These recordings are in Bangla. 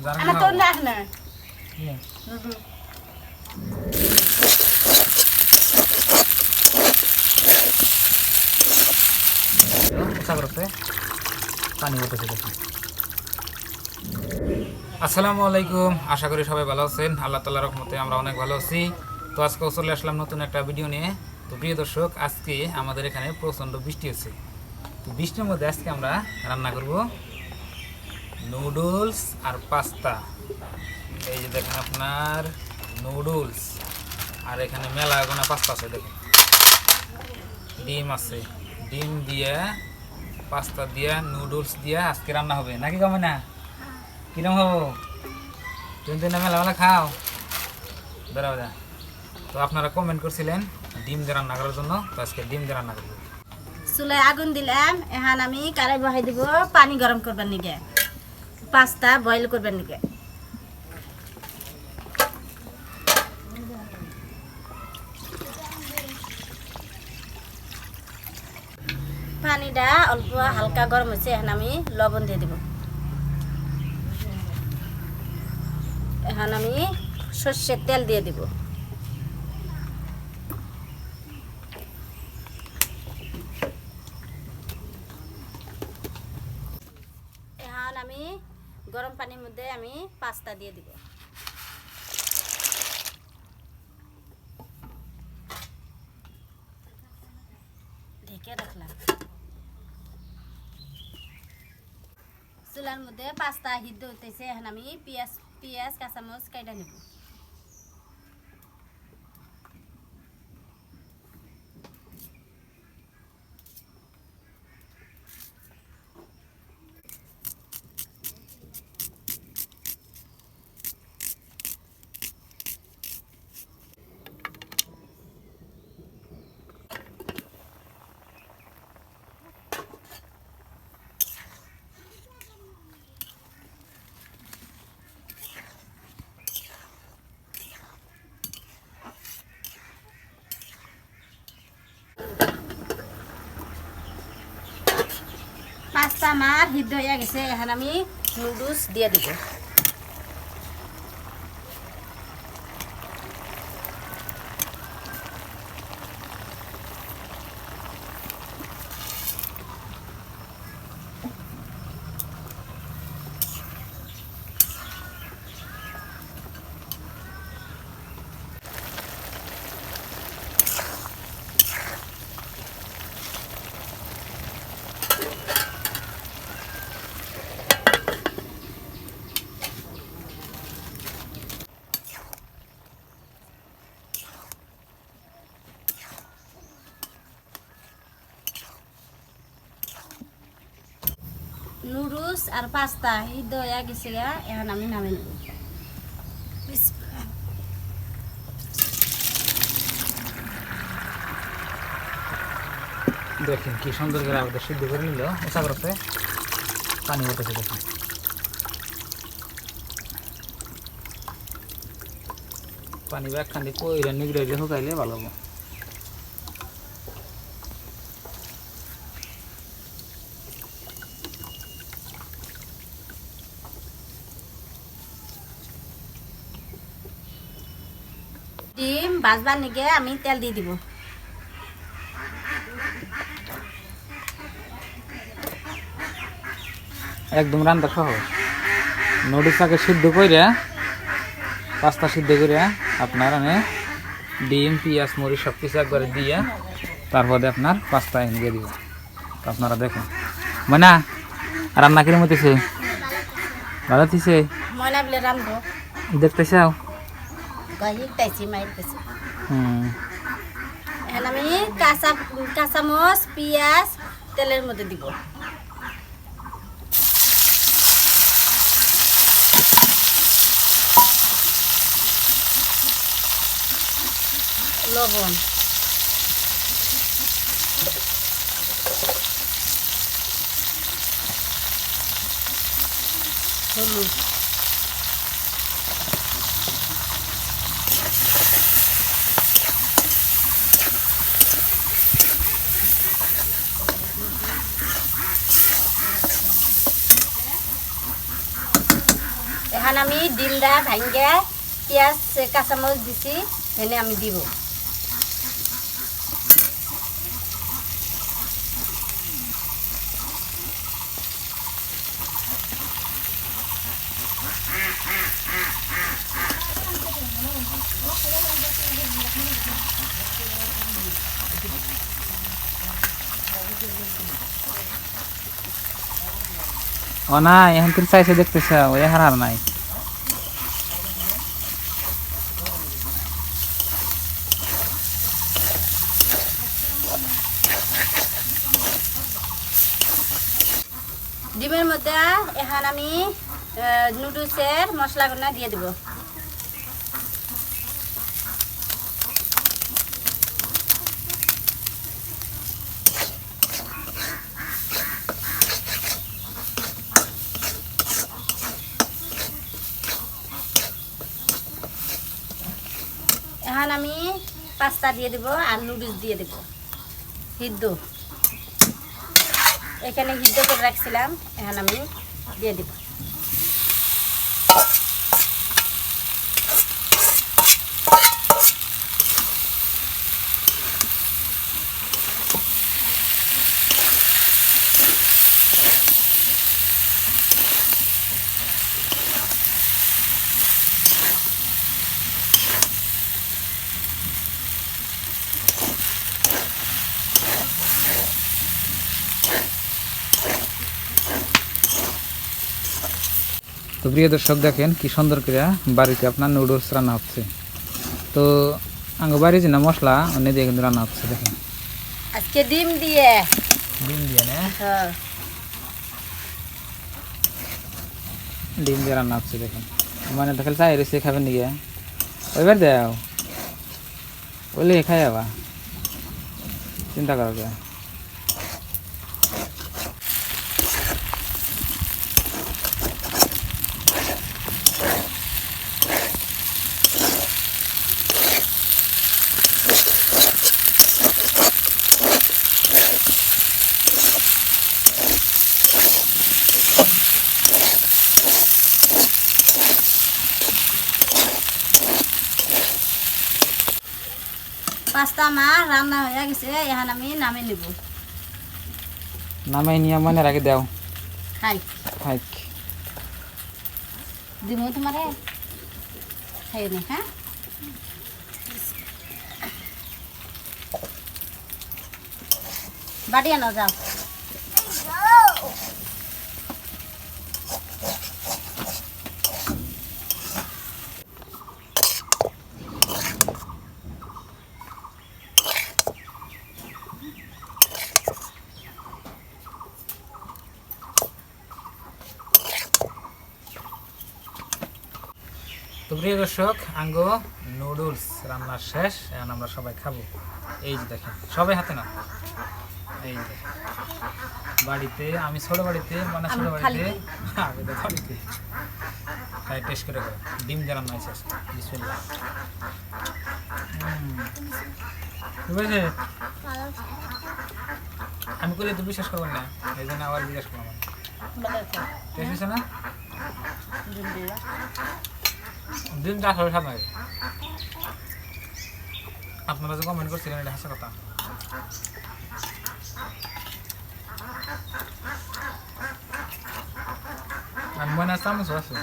ইচ্ছা পানি উঠেছে দেখুন আসসালামু আলাইকুম আশা করি সবাই ভালো আছেন। আল্লাহ তাল্লাহ রহমতে আমরা অনেক ভালো আছি। তো আজকে চলে আসলাম নতুন একটা ভিডিও নিয়ে। তো প্রিয় দর্শক আজকে আমাদের এখানে প্রচণ্ড বৃষ্টি হচ্ছে। তো বৃষ্টির মধ্যে আজকে আমরা রান্না করব। নুডলস আর পাস্তা। এই যে দেখেন আপনার নুডলস। আর এখানে মেলা গোনা পাস্তা আছে, দেখুন। ডিম আছে। ডিম দিয়ে, পাস্তা দিয়ে, নুডলস দিয়ে আজকে রান্না হবে। নাকি কমে না? কিরম হব? তুমি তো মেলা মেলা খাও। বেড়া বেড়া তো আপনারা কমেন্ট করছিলেন ডিম দিয়ে রান্না করার জন্য, তো আজকে ডিম দিয়ে রান্না করব। চুলায় আগুন দিলাম, এখন আমি কারাই বহাই দিব? পানি গরম করবার নিগে। পাস্তা বয়েল করবার নিগে পানিটা অল্প হালকা গরম হয়েছে, এখন আমি লবণ দিয়ে দিব। এখন আমি সর্ষের তেল দিয়ে দিব। এখন আমি গরম পানির মধ্যে আমি পাস্তা দিয়ে দিব। ঢেকে রাখলাম। চুলার মধ্যে পাস্তা হিদ্ধ হতেছে এখন আমি পেঁয়াজ পেঁয়াজ, কাঁচামরিচ কাইটা নেব। পাস্তা আমার হয়ে গেছে এখন আমি নুডলস দিয়ে দিব। নুডলস আর পাস্তা সিদ্ধ হয়ে গেছে এখন আমি নামে নেব। দেখেন কি সুন্দর করে আমাদের সিদ্ধ করে নিল। ইচ্ছা করতে পানি উঠেছে দেখুন। পানি ব্যাগ খান্দি কইরা নিগড়ে দিয়ে শুকাইলে ভালো হবে ডিম ভাজবার নিগে আমি তেল দিয়ে দিব। একদম রান্না সহজ। নুডলসটাকে সিদ্ধ করে পাস্তা সিদ্ধ করে আপনার আমি ডিম পেঁয়াজ মরিচ সব কিছু একবারে দিয়ে তারপরে আপনার পাস্তা এনে দিয়ে দিব। আপনারা দেখুন। মানে রান্না কিরম হতেছে ভালো হতেছে ময়না দেখতে চাও? মাইর পেছি এখন আমি কাঁচা কাঁচামচ পেঁয়াজ তেলের মধ্যে দিব। লবণ। হলুদ। এখন আমি ডিমটা ভাঙ্গে পেঁয়াজ, কাঁচামরিচ দিছি এনে আমি দিব। ও না এখন তুমি চাইছে দেখতেছ, ওই হার নাই। ডিমের মধ্যে এখন আমি নুডলসের মশলাগুলো দিয়ে দিব। এখন আমি পাস্তা দিয়ে দেব আর নুডলস দিয়ে দেব। সিদ্ধ। এখানে সিদ্ধ করে রাখছিলাম এখন আমি দিয়ে দিব। তো প্রিয় দর্শক দেখেন কি সুন্দর করে বাড়িতে আপনার নুডলস রান্না হচ্ছে। তো আঙ্গ বাড়ি যে না মশলা অন্য দিয়ে কিন্তু রান্না হচ্ছে দেখেন। আজকে ডিম দিয়ে। ডিম দিয়ে না? হ্যাঁ। ডিম দিয়ে রান্না হচ্ছে দেখেন। মানে খালি চাই রেসে খাবেন নিয়ে ওইবার দেও। বলে খাই আবার। চিন্তা করো পাঁচটা মাছ রান্না হয়ে গেছে এখন আমি নামে নিব। নামাই নিয়ে মানে রাখি দেও খাই। খাই। দিব তোমারে খাই নে হ্যাঁ বাড়ি আনো যাও। তো প্রিয় দর্শক আঙ্গ নুডলস রান্না শেষ। এখন আমরা সবাই খাব। এই যে দেখেন সবাই হাতে না এই যে দেখেন। বাড়িতে আমি ছোট বাড়িতে মানে ছোট বাড়িতে আমি তো বাড়িতে তাই টেস্ট করে খাব। ডিম দিয়ে রান্না হয়েছে আজকে। বিসমিল্লাহ। উম। ঠিক আছে আমি করলে তো বিশ্বাস করবেন না। এই জন্য আবার জিজ্ঞেস করলাম টেস্ট হয়েছে না? দিন যা হবে সাত লাগে আপনারা যে কমেন্ট করছিলেন এটা হাসা কথা। আর মনে চামচ আছে।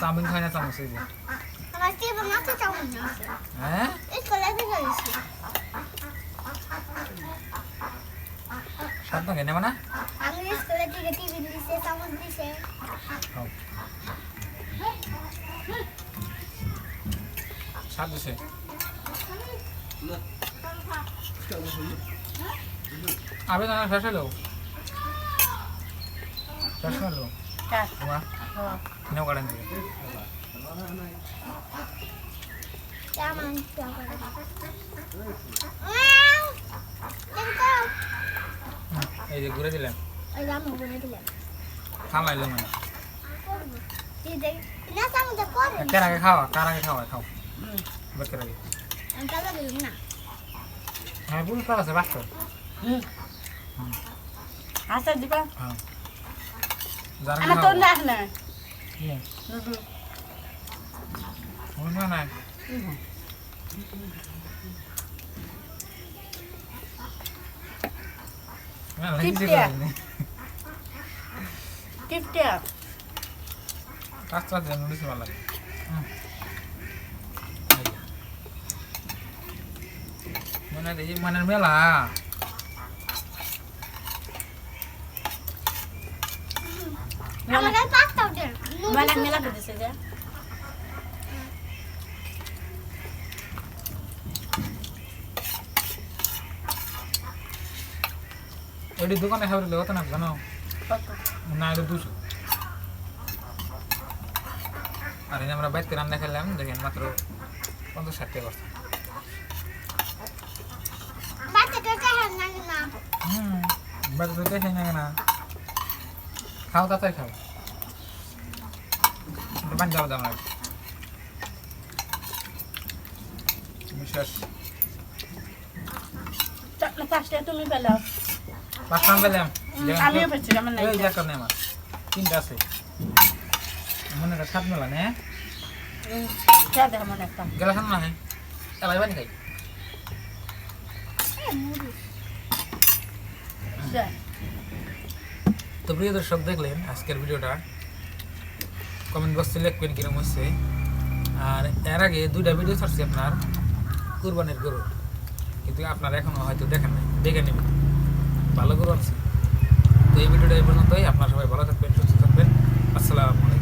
চাউমিন খাই না চামচ এই যে। হ্যাঁ? সাত না কেন মানে? আমি স্কুলে থেকে টিভি দিছে চামচ দিছে। সাত দিছে আবে না শেষ হলো? শেষ হলো? নেও কাটেন কেমন এই যে ঘুরে দিলাম থামাইলাম কার আগে খাওয়া কার আগে খাওয়া খাও। বেকের আগে হ্যাঁ বুঝতে আছে বাস্তব আচ্ছা দিবা। হ্যাঁ। আমার তো খাও না। না। Iya. Noodle Mana mana? Mana Hmm. Ayo. Mana deh, mana mela? আমাদের পাস্তাও দেন মেলা মেলা করে দিছে যে এটি দোকানে খাবার কত না জানো না এটা দুশো আর এই আমরা বাইতে রান্না খেলাম দেখেন মাত্র পঞ্চাশ ষাট টাকা করছে। না। তো খাও তাড়াতাড়ি খাও। একটু পানি যাব দাম বিশ্বাস পাঁচটা তুমি পেলাও। পাঁচ টাকা পেলাম। আমিও পেয়েছি আমার নাই। এই যে একটা নেই আমার। তিনটা আছে। মনে একটা সাত মেলা নে? মনে একটা। গেলা না হ্যাঁ এলাই বানি খাই। তো প্রিয় দর্শক দেখলেন আজকের ভিডিওটা। কমেন্ট বক্সে লিখবেন কীরকম হচ্ছে। আর এর আগে দুইটা ভিডিও ছাড়ছি আপনার কুরবানির গরু। কিন্তু আপনারা এখনও হয়তো দেখেন নাই দেখে নেবেন। ভালো গরু আছে তো এই ভিডিওটা এই পর্যন্তই। আপনারা সবাই ভালো থাকবেন সুস্থ থাকবেন। আসসালামু আলাইকুম।